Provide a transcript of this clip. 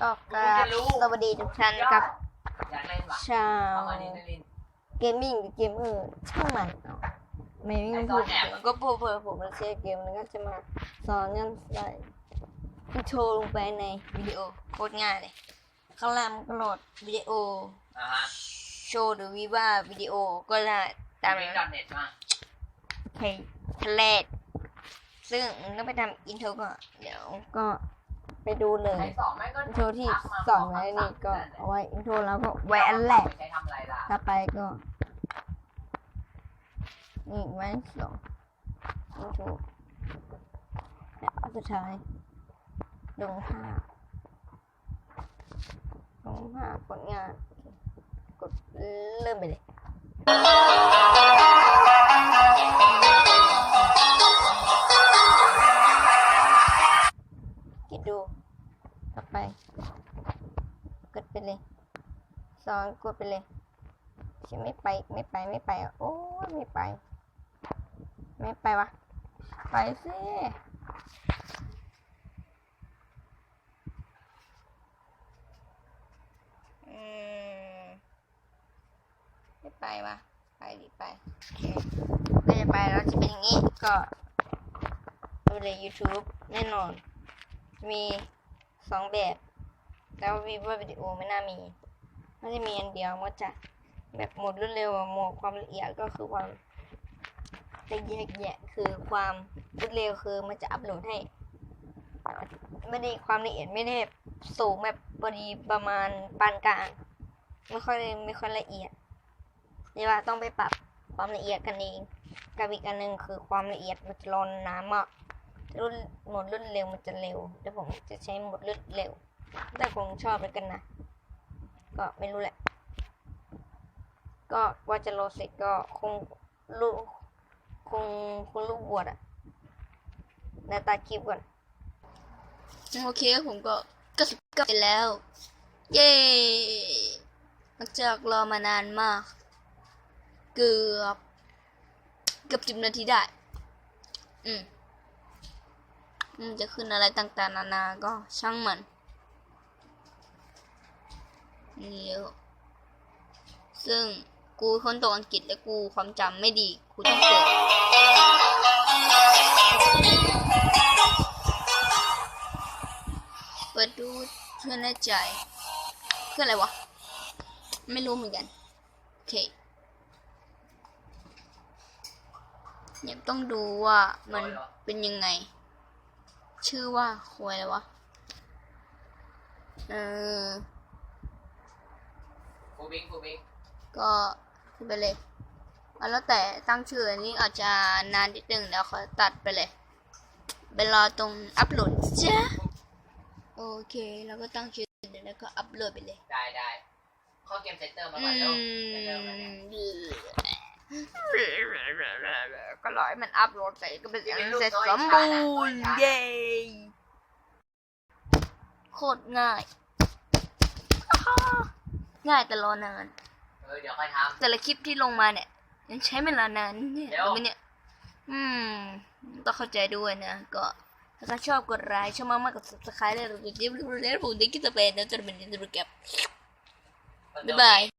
ก็กราบสวัสดีทุกท่านครับอยากเล่นว่ะชาวเอามาดินลินเกมมิ่งกับเกมเมอร์ช่างมันเอาไม่ไม่พูดถึงก็พูดเพื่อผมมาเชียร์เกมแล้วก็จะมาสอนกันใส่อินโทรลงไปในวิดีโอโคตรง่ายเลยข้างล่างก็โหลดวิดีโออ่าฮะโชว์หรือวิว่าวิดีโอก็ได้ตามวิ่งนั้นดอทเน็ตมาโอเคทะเลดซึ่งต้องไปทำอินโทรก่อนเดี๋ยวก็ ไปดูเลยใช้สองแม่งก็อินโทรที่สอนไว้นี่ก็เอาไว้อินโทรแล้วก็ไว้อันแรกใช้ทำอะไรล่ะต่อไปก็นี่ไว้สองอินโทรแล้วอันสุดท้ายลงภาพลงภาพผลงานโอเคกดเริ่มไปเลย กดไปเลยสองกดไปเลยฉันไม่ไปไม่ไปไม่ไปโอ้ไม่ไป ไม่ไปวะไปสิไม่ไปวะไปดิไปเคก็จะไปแล้วจะเป็นอย่างนี้ก็ดูใน YouTube แน่นอน มีสองแบบ แล้ววิว่าวิดีโอไม่น่ามีน่าจะมีอันเดียวมันจะแบบหมดรวดเร็วหมดความละเอียดก็คือความจะแยกแยะคือความรวดเร็วคือมันจะอัพโหลดให้ไม่ได้ความละเอียดไม่ได้สูงแบบพอดีประมาณปานกลางไม่ค่อยไม่ค่อยละเอียดเรียกว่าต้องไปปรับความละเอียดกันเองกับอีกอันหนึ่งคือความละเอียดมันจะรอนนานมากรุ่นหมดรุ่นเร็วมันจะเร็วแต่ผมจะใช้หมดรุ่นเร็ว แต่คงชอบแล้วกันนะ ก็ไม่รู้แหละ ก็ว่าจะโหลเสร็จก็คงรูคงคงรู้บวชอะในตาคลิปก่อน โอเคผมก็ก็สิบเก้าไปแล้ว เย้หลังจากรอมานานมาก เกือบเกือบสิบนาทีได้ อืมจะขึ้นอะไรต่างๆ นานาก็ช่างมัน นี่เยอะซึ่งกูคนตกอังกฤษและกูความจำไม่ดี กูต้องเปิดเปิดดูเพื่อแน่ใจคืออะไรวะ ไม่รู้เหมือนกัน โอเคเนี่ยต้องดูว่ามันเป็นยังไง ชื่อว่าควยอะไรวะ เออ ฟูบิงฟูบิงก็ขึ้นไปเลยเอาแล้วแต่ตั้งชื่ออันนี้อาจจะนานนิดนึงแล้วเขาตัดไปเลยไปรอตรงอัพโหลดจ้ะโอเคแล้วก็ตั้งชื่อแล้วก็อัพโหลดไปเลย ได้ได้เข้าเกมเซ็นเตอร์มาอืก่อนเร็วเซ็นเตอร์มมาเนี่ยก็รอให้มันอัพโหลดเสร็จก็เป็นอันเสร็จสมบูรณ์เย้โคตรง่าย ง่ายแต่รอนาน เออเดี๋ยวค่อยทแต่ละคลิปที่ลงมาเนี่ยยังใช้เวลานานเนี่ยเดี๋ยวรู้ไหมเนี่ยอืมต้องเข้าใจด้วยนะ ก็ถ้าชอบกดไลค์ชอบมากๆกด subscribe แล้วกดจิ้มรูปแล้วผมได้กินตะเป็นแล้วจะเป็นตัวแก็บำบ๊ายบาย